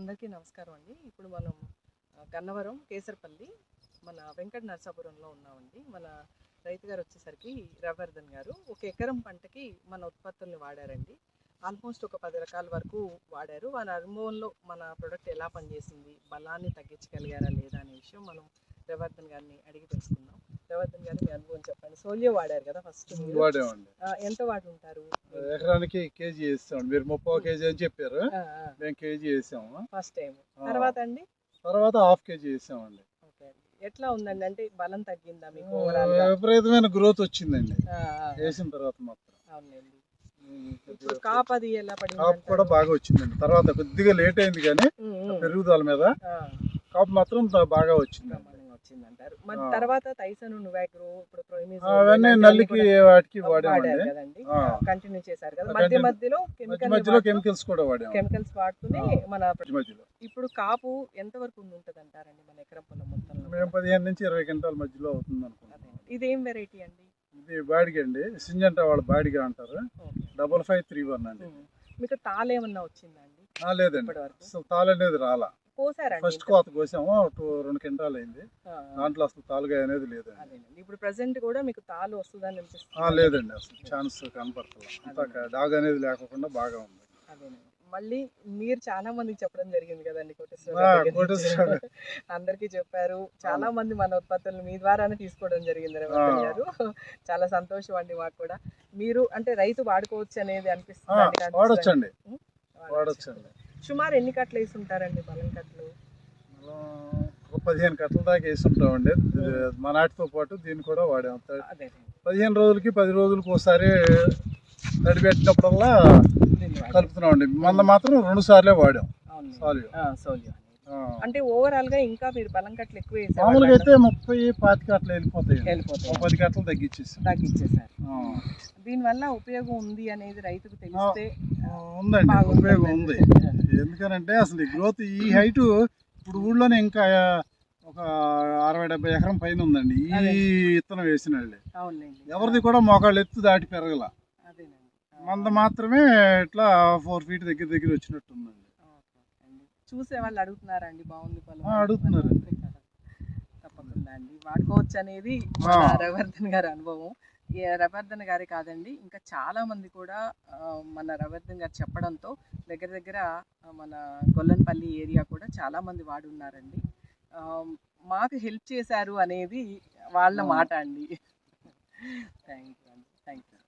అందరికీ నమస్కారం అండి. ఇప్పుడు మనం గన్నవరం కేసరపల్లి మన వెంకట నరసాపురంలో ఉన్నామండి. మన రైతు గారు వచ్చేసరికి రవర్ధన్ గారు. ఒక ఎకరం పంటకి మన ఉత్పత్తుల్ని వాడారండి. ఆల్మోస్ట్ ఒక పది రకాల వరకు వాడారు. వారి అనుభవంలో మన ప్రొడక్ట్ ఎలా పనిచేసింది బలాన్ని తగ్గించగలిగారా లేదా అనే విషయం మనం రవర్ధన్ గారిని అడిగి తెలుసుకుందాం. రవర్ధన్ గారు మీ అనుభవం చెప్పండి. సోలియో వాడారు కదా ఫస్ట్ ఆ, ఎంత వాడి ఉంటారు ఎకరానికి కేజీ వేస్తాం మీరు ముప్పై కేజీ అని చెప్పారు. మేము కేజీ వేసాము ఫస్ట్ టైం. తర్వాత అండి? తర్వాత హాఫ్ కేజీ వేసామండి. ఎట్లా ఉందండి? అంటే బలం తగ్గిందా మీకు విపరీతమైన గ్రోత్ వచ్చిందండి. వేసిన తర్వాత మొత్తం అవునండి. కాపు అది ఎలా పడింది కాపు కూడా బాగా వచ్చిందండి. తర్వాత కొద్దిగా లేట్ అయింది కానీ పెరుగుదల మీద కాపు మాత్రం బాగా వచ్చిందండి. వచ్చిందంటారు మరి ఆ. తర్వాత తైసను నువాగ్రో ఇప్పుడు అవన్నీ నల్లికి వాటికి వాడారు వాడామండి కదండి. కంటిన్యూ చేశారు కదా మధ్య. మధ్యలో మధ్య కెమికల్ మధ్యలో కెమికల్స్ కూడా వాడాము కెమికల్స్ వాడుతూనే. మన మధ్య మధ్యలో ఇప్పుడు కాపు ఎంత వరకు ఉంటుంది అంటారండి మన ఎకరం పొలం మొత్తంలో మేము పదిహేను నుంచి ఇరవై క్వింటాల మధ్యలో అవుతుంది అనుకుంటున్నాం. ఇదేం వెరైటీ అండి ఇది బాడిగ అండి సింజంటా వాళ్ళ బాడిగా అంటారు. డబల్ ఫైవ్ త్రీ వన్ అండి. మీకు తాళ ఏమన్నా వచ్చిందా అండి ఆ, లేదండి అనేది రాలా కోసారండి ఫస్ట్? కోత కోసాము టూ రెండు క్వింటాలు అయింది. దాంట్లో అసలు తాలుగా అనేది అదేనండి ఇప్పుడు ప్రెసెంట్ కూడా మీకు తాలు వస్తుందని అనిపిస్తుంది. లేదండి అసలు ఛాన్స్ కనపడతలేదు. డాగ్ అనేది లేకుండా బాగా ఉంది. అదేనండి మళ్ళీ మీరు చాలా మందికి చెప్పడం జరిగింది కదండి కోటేశ్వర. అందరికీ చెప్పారు. చాలా మంది మన ఉత్పత్తులు మీ ద్వారానే తీసుకోవడం జరిగింది రేవంత్. గారు. చాలా సంతోషం అండి మాకు కూడా. మీరు అంటే రైతు వాడుకోవచ్చు అనేది అనిపిస్తుంది వాడొచ్చండి. వాడొచ్చు. వాడొచ్చండి. సుమారు ఎన్ని కట్టలు వేసి ఉంటారండి బలం కట్టలు? పదిహేను కట్టల దాకా వేసి ఉంటామండి మా నాటితో పాటు దీన్ని కూడా వాడాము పదిహేను రోజులకి పది రోజులకి ఒకసారి తడి పెట్టినప్పుడల్లా కలుపుతున్నామండి. మంద మాత్రం రెండు సార్లే వాడాం. సోలియో. అంటే ఓవరాల్గా ఇంకా మీరు బలం కట్టలు ఎక్కువ మామూలుగా అయితే ముప్పై పాతిక అట్లా వెళ్ళిపోతాయి వెళ్ళిపోతాయి పది కట్టలు తగ్గించేసి. తగ్గించేసారు. దీనివల్ల ఉపయోగం ఉంది అనేది రైతుకు తెలిస్తే ఉందండి. ఉపయోగం ఉంది. ఎందుకనంటే అసలు ఈ గ్రోత్ ఈ హైట్ ఇప్పుడు ఊళ్ళోనే ఇంకా ఒక అరవై డెబ్బై ఎకరం పైన ఉందండి. ఈ. విత్తనం వేసిన ఎవరిది కూడా మోకాళ్ళు ఎత్తు దాటి పెరగల. మంద మాత్రమే ఇట్లా ఫోర్ ఫీట్ దగ్గర దగ్గర వచ్చినట్టు ఉందండి చూసే వాళ్ళు అడుగుతున్నారండి బాగుంది పొలం ఆ, అడుగుతున్నారు. తప్పకుండా అండి వాడుకోవచ్చు అనేది రవర్ధన్ గారి అనుభవం. ఈ రవర్ధన్ గారి కాదండి ఇంకా చాలా మంది కూడా మన రవర్ధన్ గారు చెప్పడంతో దగ్గర దగ్గర మన గొల్లన్పల్లి ఏరియా కూడా చాలా మంది వాడి ఉన్నారండి ఆ, మాకు హెల్ప్ చేశారు అనేది వాళ్ళ. మాట అండి. Thank you